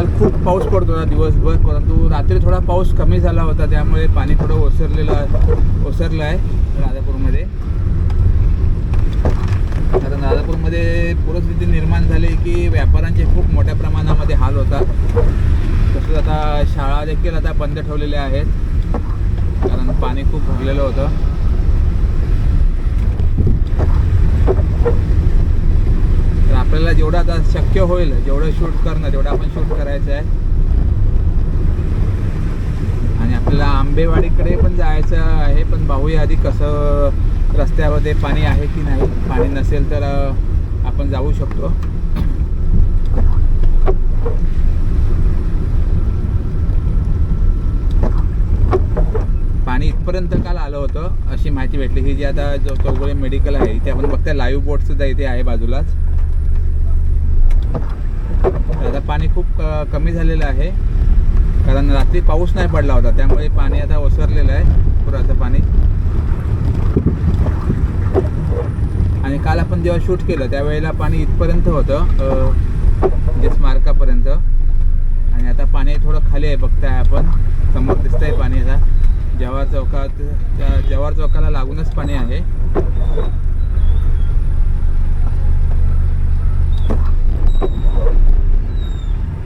काल खूप पाऊस पडतो होता दिवसभर. परंतु रात्री थोडा पाऊस कमी झाला होता त्यामुळे पाणी थोडं ओसरलेलं ओसरलं आहे राजापूरमध्ये कारण राजापूरमध्ये परिस्थिती निर्माण झाली की व्यापाऱ्यांचे खूप मोठ्या प्रमाणामध्ये हाल होतात. तसंच आता शाळा देखील आता बंद ठेवलेल्या आहेत. कारण पाणी खूप भरलेलं होतं. आपल्याला जेवढं आता शक्य होईल जेवढं शूट करणं तेवढं आपण शूट करायचं आहे. आणि आपल्याला आंबेवाडीकडे पण जायचं आहे पण पाहूया आधी कसं रस्त्यामध्ये पाणी आहे की नाही. पाणी नसेल तर आपण जाऊ शकतो. पाणी इथपर्यंत काल आलं होतं अशी माहिती भेटली. ही जी आता जो चौगुळे मेडिकल आहे इथे आपण बघताय लाईव्ह बोट सुद्धा इथे आहे बाजूलाच. तर आता पाणी खूप कमी झालेलं आहे. कारण रात्री पाऊस नाही पडला होता त्यामुळे पाणी आता ओसरलेलं आहे पुराचं पाणी. आणि काल आपण जेव्हा शूट केलं त्यावेळेला पाणी इथपर्यंत होतं म्हणजे स्मारकापर्यंत. आणि आता पाणी थोडं खाली आहे बघताय आपण. समोर दिसतंय पाणी आता. जवाहर चौकात त्या चौकाला लागूनच पाणी आहे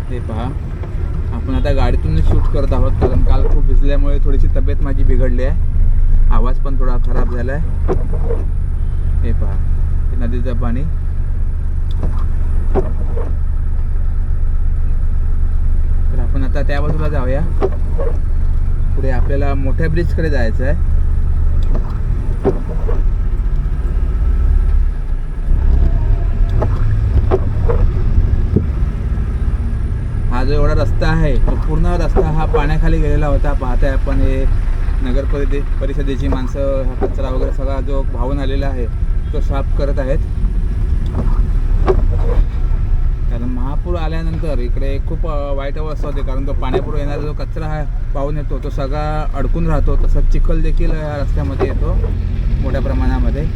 हे पहा आपण आता गाडीतूनच शूट करत आहोत कारण काल थोडीशी तब्येत माझी बिघडली आहे. आवाज पण थोडा खराब झाला आहे हे पहा हे नदीचं पाणी. तर आपण आता त्या बाजूला जाऊया. पुढे आपल्याला मोठ्या ब्रिजकडे जायचं आहे हा रस्ता आहे तो पूर्ण रस्ता हा पाण्याखाली गेलेला होता. पाहताय आपण हे नगर परिदे परिषदेची माणसं हा कचरा वगैरे सगळा जो वाहून आलेला आहे तो साफ करत आहेत. कारण महापूर आल्यानंतर इकडे खूप वाईट अवस्था होते. कारण तो पाण्यापूर येणारा जो कचरा हा पाहून येतो तो सगळा अडकून राहतो. तसंच चिखल देखील या रस्त्यामध्ये येतो मोठ्या प्रमाणामध्ये.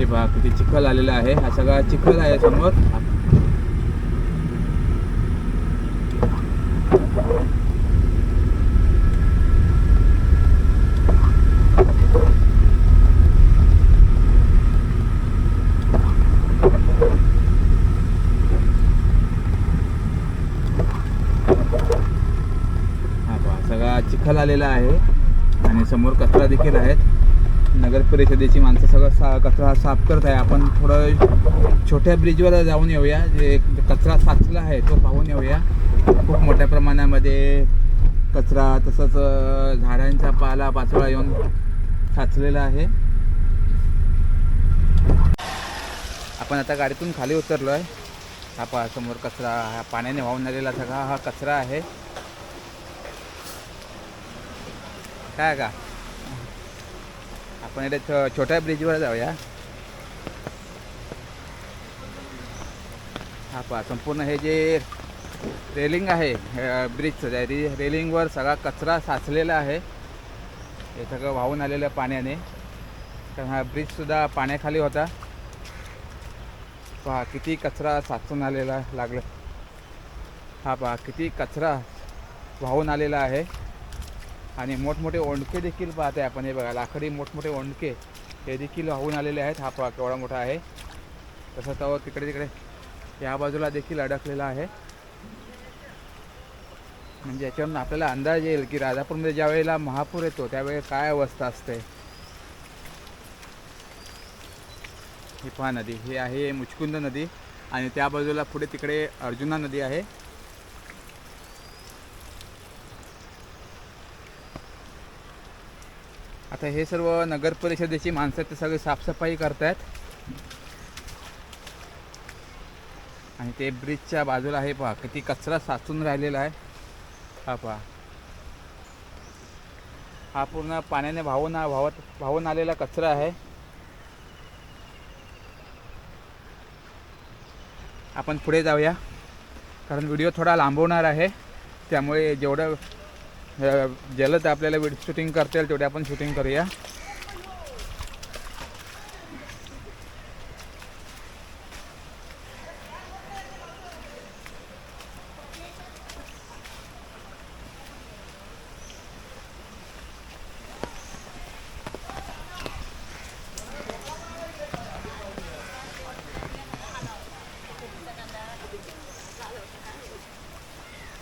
हे पहा किती चिखल आलेला आहे. हा सगळा चिखल आहे समोर. हा पहा सगळा चिखल आलेला आहे. आणि समोर कचरा देखील आहेत. नगर परिषदेची माणसं सगळं सा कचरा साफ करत आहे. आपण थोडं छोट्या ब्रिजवर जाऊन येऊया. जे कचरा साचला आहे तो पाहून येऊया. खूप मोठ्या प्रमाणामध्ये कचरा तसंच झाडांचा पाला पाचोळा येऊन साचलेला आहे. आपण आता गाडीतून खाली उतरलो आहे हा पहा समोर कचरा हा पाण्याने वाहून आलेला सगळा हा कचरा आहे. काय का? आपण इथे छोट्या ब्रिजवर जाऊया. हा पहा संपूर्ण हे जे रेलिंग आहे ब्रिजचं आहे ती रेलिंगवर सगळा कचरा साचलेला आहे. हे सगळं वाहून आलेलं पाण्याने. तर हा ब्रिजसुद्धा पाण्याखाली होता. पहा किती कचरा साचून आलेला लागला. हा पहा किती कचरा वाहून आलेला आहे. आणि मोठमोठे ओंडके देखील पाहते आपण. हे बघा लाकडी मोठमोठे ओंडके हे देखील वाहून आलेले आहेत. हा पहा केवढा मोठा आहे. तसं तो तिकडे तिकडे या बाजूला देखील अडकलेला आहे. म्हणजे याच्यावरून आपल्याला अंदाज येईल की राजापूरमध्ये ज्या वेळेला महापूर येतो त्यावेळेला काय अवस्था असते. ही पहा नदी ही आहे मुचकुंद नदी आणि त्या बाजूला पुढे तिकडे अर्जुना नदी आहे. आता हे सर्व नगर परिषदेची माणसं ते सगळे साफसफाई करतायत. आणि ते ब्रिजच्या बाजूला आहे पहा किती कचरा साचून राहिलेला आहे. हा पहा. हा पूर्ण पाण्याने वाहून वाहत वाहून आलेला कचरा आहे. आपण पुढे जाऊया कारण व्हिडिओ थोडा लांबवणार आहे त्यामुळे जेवढं अ, जलद आपल्याला व्हिडिओ शूटिंग करता येईल तेवढे आपण शूटिंग करूया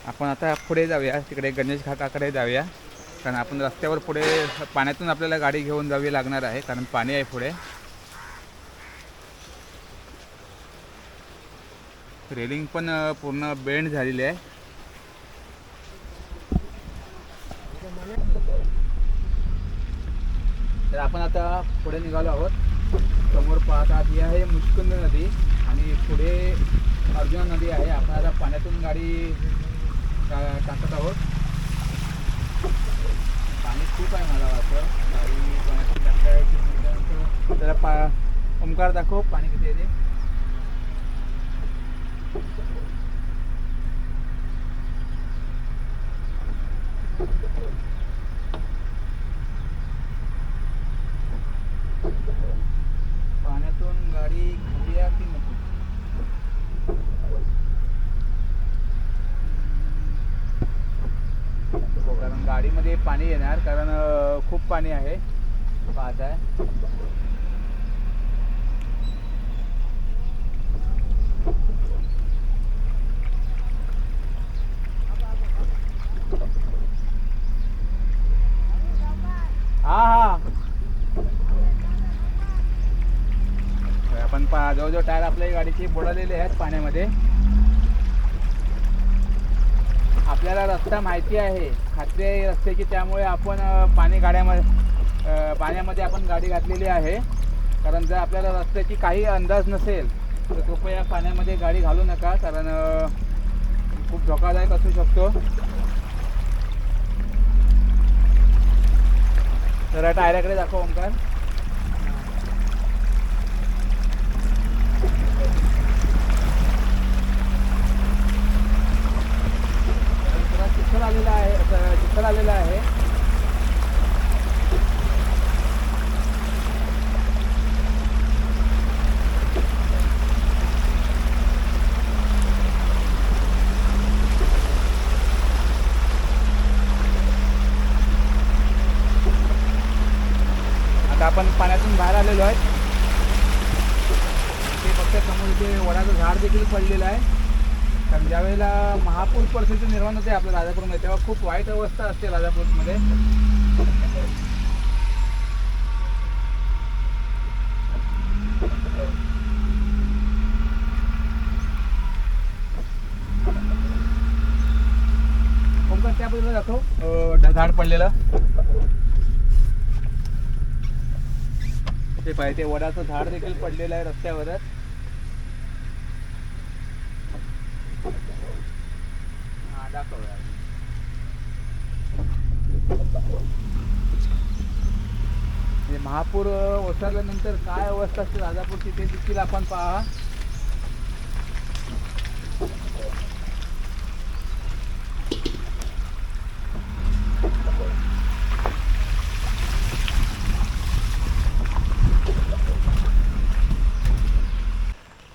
आपण आता पुढे जाऊया. तिकडे गणेश घाटाकडे जाऊया. कारण आपण रस्त्यावर पुढे पाण्यातून आपल्याला गाडी घेऊन जावी लागणार आहे कारण पाणी आहे पुढे. रेलिंग पण पूर्ण बेंड झालेली आहे. तर आपण आता पुढे निघालो आहोत. समोर पाहत आहात ही आहे मुचकुंद नदी. आणि पुढे अर्जुना नदी आहे. आपण आता पाण्यातून गाडी टा- टाकत आहोत? पाणी खूप आहे मला वाटतं. गाडी टाकायची जरा पा ओंकार दाखव पाणी किती आहे ते पाण्यातून गाडी घालूया की नको हो कारण गाडीमध्ये पाणी येणार कारण खूप पाणी आहे. पाहत आहे हा हा. आपण पा जवळजवळ टायर आपल्या गाडीची बुडालेले आहेत पाण्यामध्ये. आपल्याला रस्ता माहिती आहे. खात्री आहे रस्त्याची त्यामुळे आपण पाणी गाड्यामध्ये पाण्यामध्ये आपण गाडी घातलेली आहे. कारण जर आपल्याला रस्त्याची काही अंदाज नसेल तर कृपया पाण्यामध्ये गाडी घालू नका. कारण खूप धोकादायक असू शकतो. जरा टायराकडे दाखव ओंकार थोडा चिखल आलेला आहे चित्र चिखल आलेला आहे. आता आपण पाण्यातून बाहेर आलेलो आहे. ते फक्त समोर इथे वडाचं झाड देखील पडलेलं आहे. कारण ज्यावेळेला महापूर परिस्थिती निर्माण होते आपल्या राजापूरमध्ये तेव्हा खूप वाईट अवस्था असते राजापूरमध्ये. ओंकार त्या बाजूला दाखव झाड पडलेलं. ते पाहिजे ते वडाचं झाड देखील पडलेलं आहे रस्त्यावरच हा दाखव यार. म्हणजे महापूर ओसरल्यानंतर काय अवस्था असते राजापूरची ते देखील आपण पहा.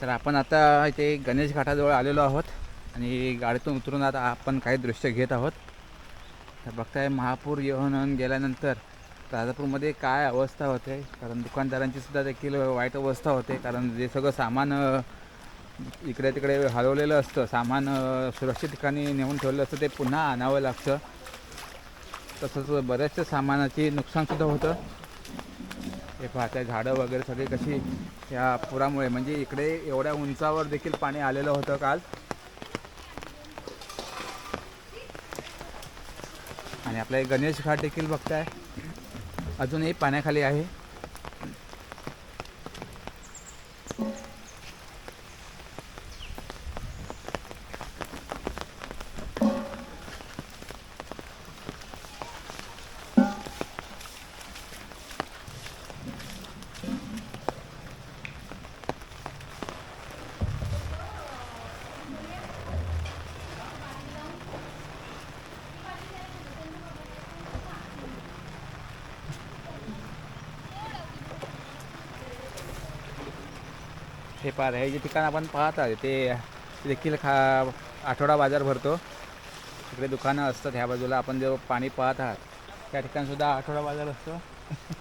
तर आपण आता इथे गणेश घाटाजवळ आलेलो आहोत आणि गाडीतून उतरून आता आपण काही दृश्य घेत आहोत. तर बघताय महापूर येऊन गेल्यानंतर राजापूरमध्ये काय अवस्था होते? कारण दुकानदारांची सुद्धा देखील वाईट अवस्था होते. कारण जे सगळं सामान इकडे तिकडे हलवलेलं असतं सामान सुरक्षित ठिकाणी नेऊन ठेवलेलं असतं ते पुन्हा आणावं लागतं. तसंच बऱ्याचशा सामानाची नुकसानसुद्धा होतं. हे पाहताय झाडं वगैरे सगळी कशी या पुरामुळे म्हणजे इकडे एवढ्या उंचावर देखील पाणी आलेलं होतं काल. आणि आपला गणेश घाट देखील बघताय. अजूनही पाण्याखाली आहे. हे पार हे जे ठिकाण आपण पाहत आहे ते देखील खा आठवडा बाजार भरतो. तिकडे दुकानं असतात ह्या बाजूला आपण जे पाणी पाहत आहात त्या ठिकाणसुद्धा आठवडा बाजार असतो.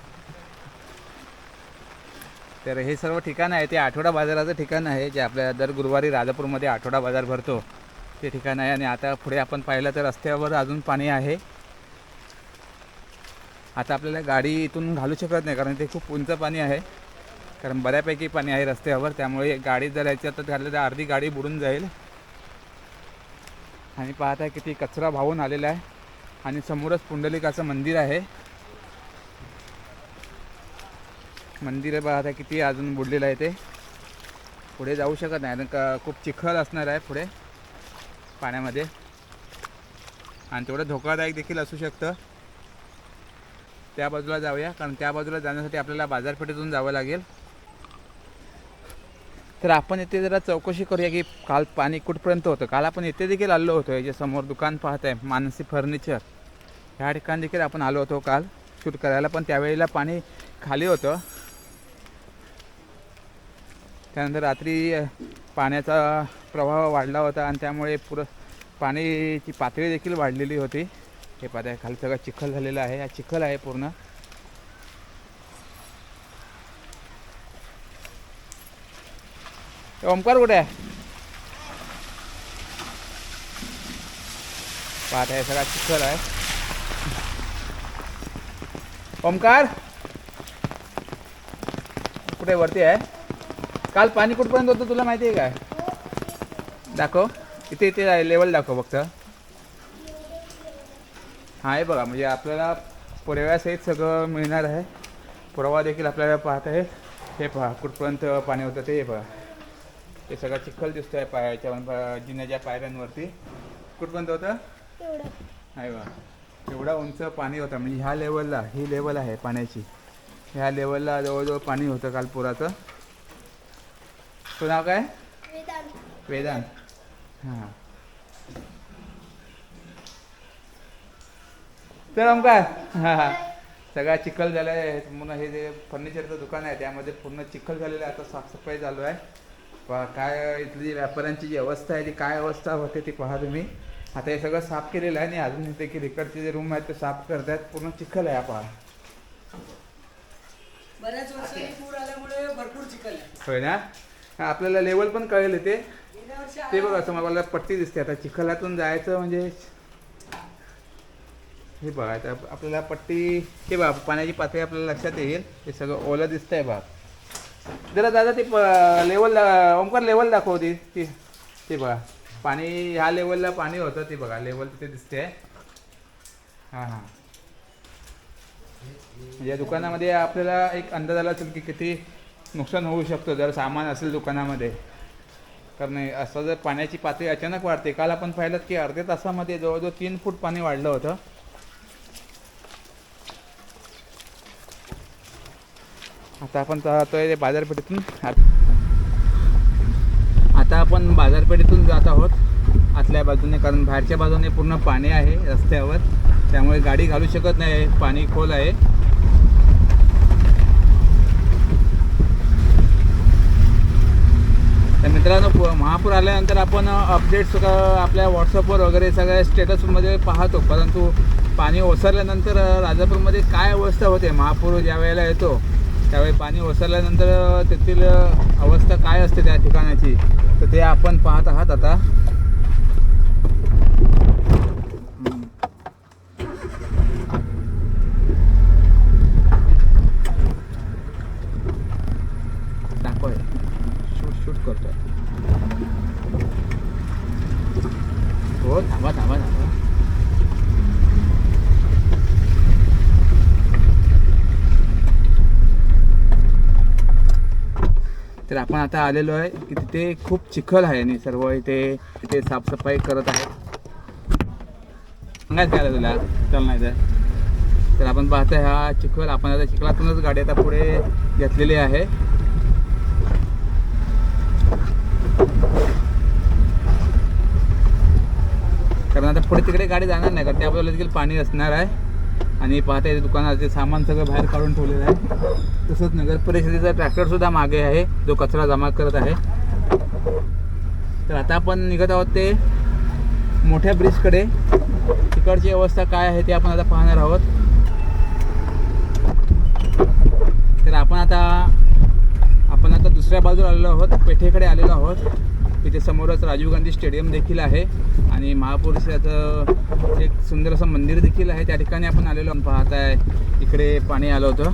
तर हे सर्व ठिकाण आहे ते आठवडा बाजाराचं ठिकाण आहे जे आपल्या दर गुरुवारी राजापूरमध्ये आठवडा बाजार भरतो. ते ठिकाण आहे आणि आता पुढे आपण पाहिलं तर रस्त्यावर अजून पाणी आहे. आता आपल्याला गाडी इथून घालू शकत नाही कारण ते खूप उंच पाणी आहे. कारण बऱ्यापैकी पाणी आहे रस्त्यावर त्यामुळे गाडी जर तर घातलं तर अर्धी गाडी बुडून जाईल. आणि पाहताय किती कचरा वाहून आलेला आहे. आणि समोरच पुंडलिकाचं मंदिर आहे. मंदिर पाहता किती अजून बुडलेलं आहे ते. पुढे जाऊ शकत नाही कारण का खूप चिखल असणार आहे पुढे पाण्यामध्ये. आणि तेवढं धोकादायक देखील असू शकतं. त्या बाजूला जाऊया कारण त्या बाजूला जाण्यासाठी आपल्याला बाजारपेठेतून जावं लागेल. तर आपण इथे जरा चौकशी करूया की काल पाणी कुठपर्यंत होतं. काल आपण इथे देखील आलो होतो. याच्या समोर दुकान पाहत आहे मानसी फर्निचर. ह्या ठिकाणी देखील आपण आलो होतो काल. शूट करायला पण त्यावेळेला पाणी खाली होतं. त्यानंतर रात्री पाण्याचा प्रवाह वाढला होता आणि त्यामुळे पुरं पाण्याची पातळी देखील वाढलेली होती. हे पाहता खाली सगळं चिखल झालेलं आहे. हा चिखल आहे पूर्ण. ओमकार कुठे आहे पाहत आहे सगळा चिखल आहे ओमकार कुठे वरती आहे काल पाणी कुठपर्यंत होतं तुला माहिती आहे काय दाखव इथे इथे आहे लेवल दाखव फक्त हा आहे बघा म्हणजे आपल्याला पुराव्यासहित सगळं मिळणार आहे. पुरावा देखील आपल्याला पाहत आहे हे पहा कुठपर्यंत पाणी होतं ते हे बघा ते सगळं चिखल दिसतोय पायाच्या जिन्याच्या पायऱ्यांवरती. कुठपर्यंत होतं? आहे बघा एवढा उंच पाणी होतं. म्हणजे ह्या लेवलला ही लेवल आहे पाण्याची. ह्या लेवलला जवळजवळ पाणी होतं काल पुराचं. तुझं नाव काय? वेदांत. हां. तर ओमकार हां हां. सगळा चिखल झाला आहे पूर्ण हे जे फर्निचरचं दुकान आहे त्यामध्ये पूर्ण चिखल झालेलं आहे. आता साफसफाई चालू आहे. काय इथली जी व्यापाऱ्यांची जी अवस्था आहे ती काय अवस्था होते ती पहा तुम्ही. आता हे सगळं साफ केलेलं आहे आणि अजून इथे की इकडचे जे रूम आहेत ते साफ करतायत. पूर्ण चिखल आहे पहा. बऱ्याच वर्षांनी पूर आल्यामुळे भरपूर चिखल आहे. होय ना? हा, आपल्याला लेवल पण कळेल गेल्या वर्षी ते बघा असं मला पट्टी दिसते. आता चिखलातून जायचं म्हणजे हे बघा आता आपल्याला पट्टी हे बघा पाण्याची पातळी आपल्याला लक्षात येईल. हे सगळं ओलं दिसतंय बघा. जरा दादा ते लेवल ओमकार लेवल दाखव ती ती ते बघा. पाणी ह्या लेवलला पाणी होतं ते बघा. लेवल तिथे दिसते. हां हां. या दुकानामध्ये आपल्याला एक अंदाज आला असेल की किती नुकसान होऊ शकतं जर सामान असेल दुकानामध्ये. कारण असं जर पाण्याची पातळी अचानक वाढते. काल आपण पाहिलं की अर्ध्या तासामध्ये जवळजवळ तीन फूट पाणी वाढलं होतं. आता आपण जातोय बाजारपेठेतून. आता आपण बाजारपेठेतून जात आहोत. आतल्या बाजूने कारण बाहेरच्या बाजूने पूर्ण पाणी आहे रस्त्यावर. त्यामुळे गाडी घालू शकत नाही. पाणी खोल आहे. तर मित्रांनो पु- महापूर आल्यानंतर आपण अपडेट्स आपल्या व्हॉट्सअपवर वगैरे सगळ्या स्टेटसमध्ये पाहतो. परंतु पाणी ओसरल्यानंतर राजापूरमध्ये काय अवस्था होते? महापूर ज्या वेळेला येतो त्यावेळी पाणी ओसरल्यानंतर तेथील अवस्था काय असते त्या ठिकाणाची? तर ते आपण पाहत आहात आता हम्म. दाखव शूट शूट करतोय हो थांबा थांबा थांबा तर आपण आता आलेलो आहे की तिथे खूप चिखल आहे आणि सर्व इथे तिथे साफसफाई करत आहेत. सांगायचं काय तुला? चल नाही तर. तर आपण पाहतोय हा चिखल आपण आता चिखलातूनच गाडी आता पुढे घेतलेली आहे. कारण आता पुढे तिकडे गाडी जाणार नाही कारण त्याबद्दल देखील पाणी असणार आहे. आणि पाहता येते दुकानाचे सामान सगळं बाहेर काढून ठेवलेलं आहे. तसंच नगर परिषदेचा ट्रॅक्टर सुद्धा मागे आहे. जो कचरा जमा करत आहे. तर आता आपण निघत आहोत ते मोठ्या ब्रिजकडे. तिकडची अवस्था काय आहे ते आपण आता पाहणार आहोत. तर आपण आता आपण आता दुसऱ्या बाजूला आलेलो आहोत. पेठेकडे आलेलो आहोत. इथे समोरच राजीव गांधी स्टेडियम देखील आहे. आणि महापुरुषाचं एक सुंदर असं मंदिर देखील आहे. त्या ठिकाणी आपण आलेलो आपण पाहत आहे इकडे पाणी आलं होतं.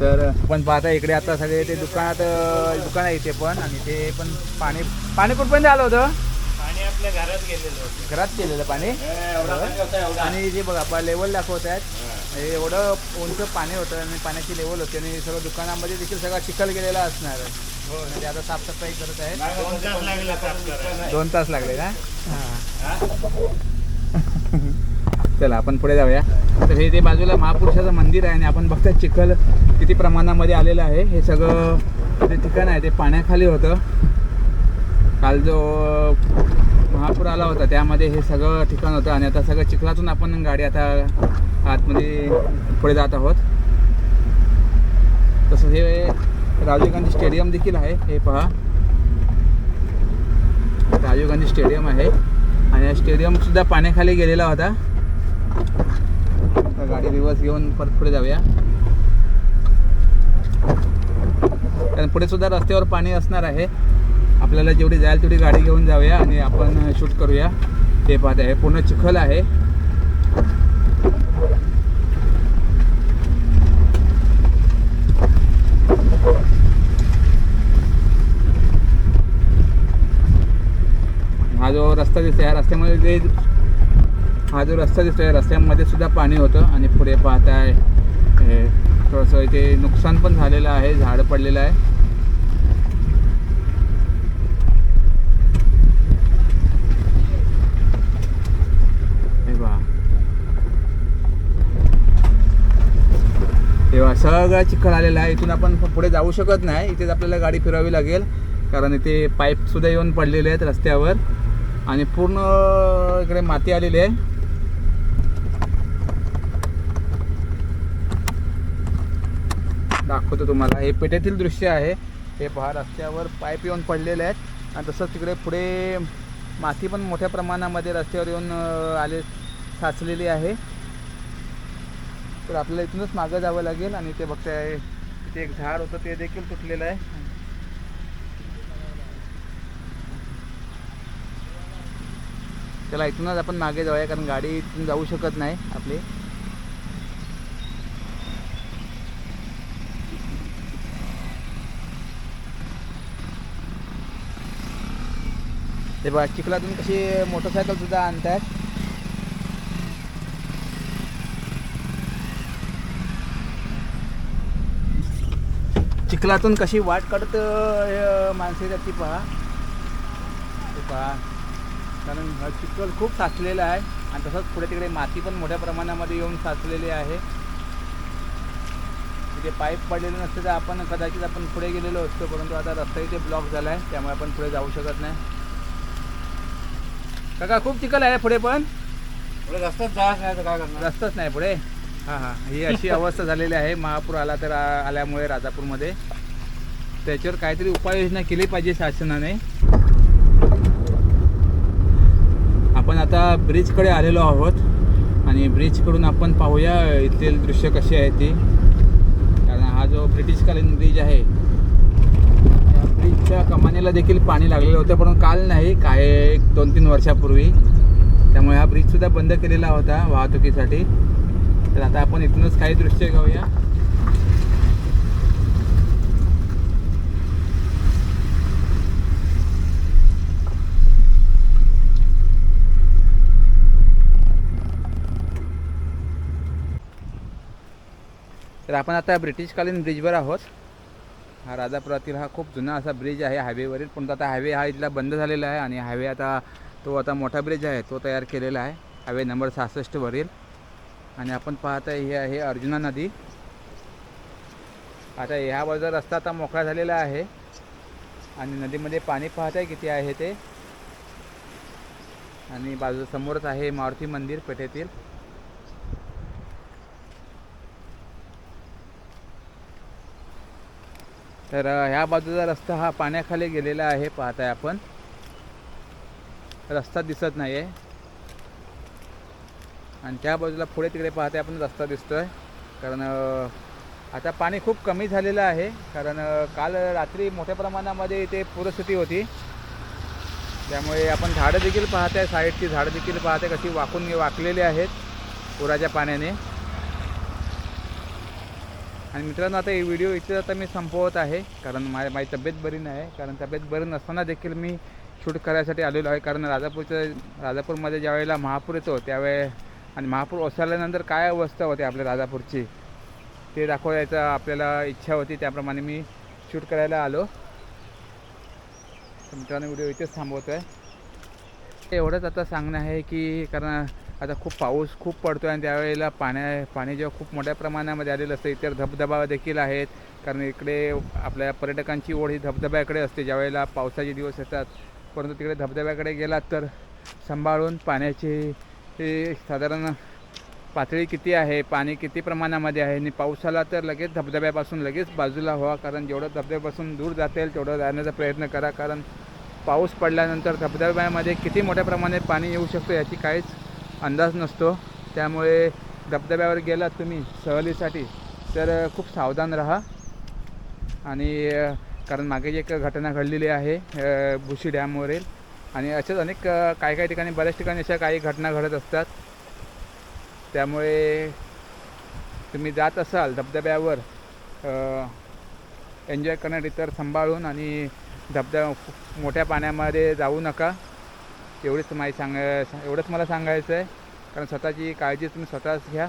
तर पण पाहता इकडे आता सगळे ते दुकानात दुकान आहे इथे पण. आणि ते पण पाणी पाणी कुठपर्यंत आलं होतं? पाणी आपल्या घरात गेलेलं घरात केलेलं पाणी? आणि जे बघा पा लेवल दाखवत आहेत हे एवढं उंच पाणी होतं आणि पाण्याची लेवल होती. आणि सगळं दुकानामध्ये देखील सगळा चिखल गेलेला असणार हो ते आता साफसफाई करत आहेत. दोन तास लागले का? चला आपण पुढे जाऊया. तर हे ते बाजूला महापुरुषाचं मंदिर आहे आणि आपण बघतोय चिखल किती प्रमाणामध्ये आलेलं आहे. हे सगळं जे ठिकाण आहे ते पाण्याखाली होतं. काल जो महापूर आला होता त्यामध्ये हे सगळं ठिकाण होतं आणि आता सगळं चिखलातून आपण गाडी आता आतमध्ये पुढे जात आहोत. तसं हे राजीव गांधी स्टेडियम देखील आहे. हे पहा. राजीव गांधी स्टेडियम आहे. आणि हा स्टेडियम सुद्धा पाण्याखाली गेलेला होता. आता गाडी रिवर्स घेऊन परत पुढे जाऊया. कारण पुढे सुद्धा रस्त्यावर पाणी असणार आहे. आपल्याला जेवढी जाईल तेवढी गाडी घेऊन जाऊया आणि आपण शूट करूया. ते पाहत आहे पूर्ण चिखल आहे. हा जो रस्ता दिसतोय या रस्त्यामध्ये जे हा जो रस्ता दिसतोय रस्त्यामध्ये सुद्धा पाणी होतं आणि पुढे पाहताय हे थोडंसं इथे नुकसान पण झालेलं आहे झाड पडलेलं आहे हे पहा तेव्हा सगळा चिखल आलेला आहे. इथून आपण पुढे जाऊ शकत नाही. इथेच आपल्याला गाडी फिरावी लागेल. कारण इथे पाईप सुद्धा येऊन पडलेले आहेत रस्त्यावर. आणि पूर्ण इकडे माती आलेली आहे. दाखवतो तुम्हाला. हे पेठेतील दृश्य आहे. हे पहा रस्त्यावर पाईप येऊन पडलेले आहेत. आणि तसंच तिकडे पुढे माती पण मोठ्या प्रमाणामध्ये रस्त्यावर येऊन आले साचलेली आहे. तर आपल्याला इथूनच मागं जावं लागेल आणि ते बघताय तिथे एक झाड होतं ते देखील तुटलेलं आहे. त्याला इथूनच आपण मागे जाऊया कारण गाडी इथून जाऊ शकत नाही आपली. ते बघा चिखलातून कशी मोटरसायकल सुद्धा आणतात चिखलातून कशी वाट काढत माणसे जाती पहा. ते पहा. कारण हा चिखल खूप साचलेला आहे आणि तसंच पुढे तिकडे माती पण मोठ्या प्रमाणामध्ये येऊन साचलेली आहे. तिथे पाईप पडलेले नसते तर आपण कदाचित आपण पुढे गेलेलो असतो परंतु आता रस्ता इथे ब्लॉक झाला आहे त्यामुळे आपण पुढे जाऊ शकत नाही. काका खूप चिखल आहे पुढे पण. पुढे रस्त्यात जायचं नाही तर काय करणार? रस्ताच नाही पुढे. हां हां. ही अशी अवस्था झालेली आहे. महापूर आला तर आल्यामुळे राजापूरमध्ये. त्याच्यावर काहीतरी उपाययोजना केली पाहिजे शासनाने. आपण आता ब्रिजकडे आलेलो आहोत. आणि ब्रिजकडून आपण पाहूया इथले दृश्य कसे आहे ते. कारण हा जो ब्रिटिशकालीन ब्रिज आहे त्या ब्रिजच्या कमानीला देखील पाणी लागलेलं होतं पण काल नाही. काय एक दोन तीन वर्षापूर्वी. त्यामुळे हा ब्रिजसुद्धा बंद केलेला होता वाहतुकीसाठी. तर आता आपण इथूनच काही दृश्य घेऊया. तर आपण आता ब्रिटिशकालीन ब्रिजवर आहोत. हा राजापुरातील हा खूप जुना असा ब्रिज आहे हायवेवरील. पण आता हायवे हा इथला बंद झालेला आहे आणि हायवे आता तो आता मोठा ब्रिज आहे तो तयार केलेला आहे. हायवे नंबर सहासष्टवरील आणि आपण पाहत आहे हे आहे अर्जुना नदी. आता ह्या बाजूचा रस्ता आता मोकळा झालेला आहे आणि नदीमध्ये पाणी पाहत आहे किती आहे ते. आणि बाजू समोरच आहे मारुती मंदिर पेठेतील. तर ह्या बाजूचा रस्ता हा पाण्याखाली गेलेला आहे पाहताय आपण. रस्ता दिसत नाही आहे आणि त्या बाजूला पुढे तिकडे पाहते आपण रस्ता दिसतोय. कारण आता पाणी खूप कमी झालेलं आहे. कारण काल रात्री मोठ्या प्रमाणामध्ये इथे पूरस्थिती होती. त्यामुळे आपण झाडं देखील पाहत आहे साईडची झाडं देखील पाहते कशी वाकून वाकलेली आहेत पुराच्या पाण्याने. आणि मित्रांनो आता हे व्हिडिओ इथे आता मी संपवत आहे. कारण मा माझी तब्येत बरी नाही आहे. कारण तब्येत बरी नसताना देखील मी शूट करायसाठी आलेलो आहे. कारण राजापूरचं राजापूरमध्ये ज्यावेळेला महापूर येतो त्यावेळे आणि महापूर ओसरल्यानंतर काय अवस्था होते आपल्या राजापूरची ते दाखवायचं आपल्याला इच्छा होती त्याप्रमाणे मी शूट करायला आलो. तर मित्रांनो व्हिडिओ इथेच थांबवतो आहे एवढंच आता सांगणं आहे की कारण आता खूप पाऊस खूप पडतो आहे आणि त्यावेळेला पाण्या पाणी जेव्हा खूप मोठ्या प्रमाणामध्ये आलेलं असतं इतर धबधबा देखील आहेत. कारण इकडे आपल्या पर्यटकांची ओढ ही धबधब्याकडे असते ज्यावेळेला पावसाचे दिवस येतात. परंतु तिकडे धबधब्याकडे गेलात तर सांभाळून पाण्याची हे साधारण पातळी किती आहे? पाणी किती प्रमाणामध्ये आहे? आणि पाऊस आला तर लगेच धबधब्यापासून लगेच बाजूला व्हा कारण जेवढं धबधब्यापासून दूर जातील तेवढं जाण्याचा प्रयत्न करा कारण पाऊस पडल्यानंतर धबधब्यामध्ये किती मोठ्या प्रमाणात पाणी येऊ शकतो याची काहीच अंदाज नसतो. त्यामुळे धबधब्यावर गेलात तुम्ही सहलीसाठी तर खूप सावधान राहा. आणि कारण मागे एक घटना घडलेली आहे भुशी डॅमवरील आणि अशाच अनेक काही काही ठिकाणी बऱ्याच ठिकाणी अशा काही घटना घडत असतात. त्यामुळे तुम्ही जात असाल धबधब्यावर एन्जॉय करण्यात इतर सांभाळून आणि धबधब्या मोठ्या पाण्यामध्ये जाऊ नका. एवढीच माहिती सांग एवढंच मला सांगायचं आहे कारण स्वतःची काळजी तुम्ही स्वतःच घ्या.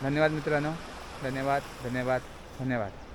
धन्यवाद मित्रांनो. धन्यवाद धन्यवाद धन्यवाद.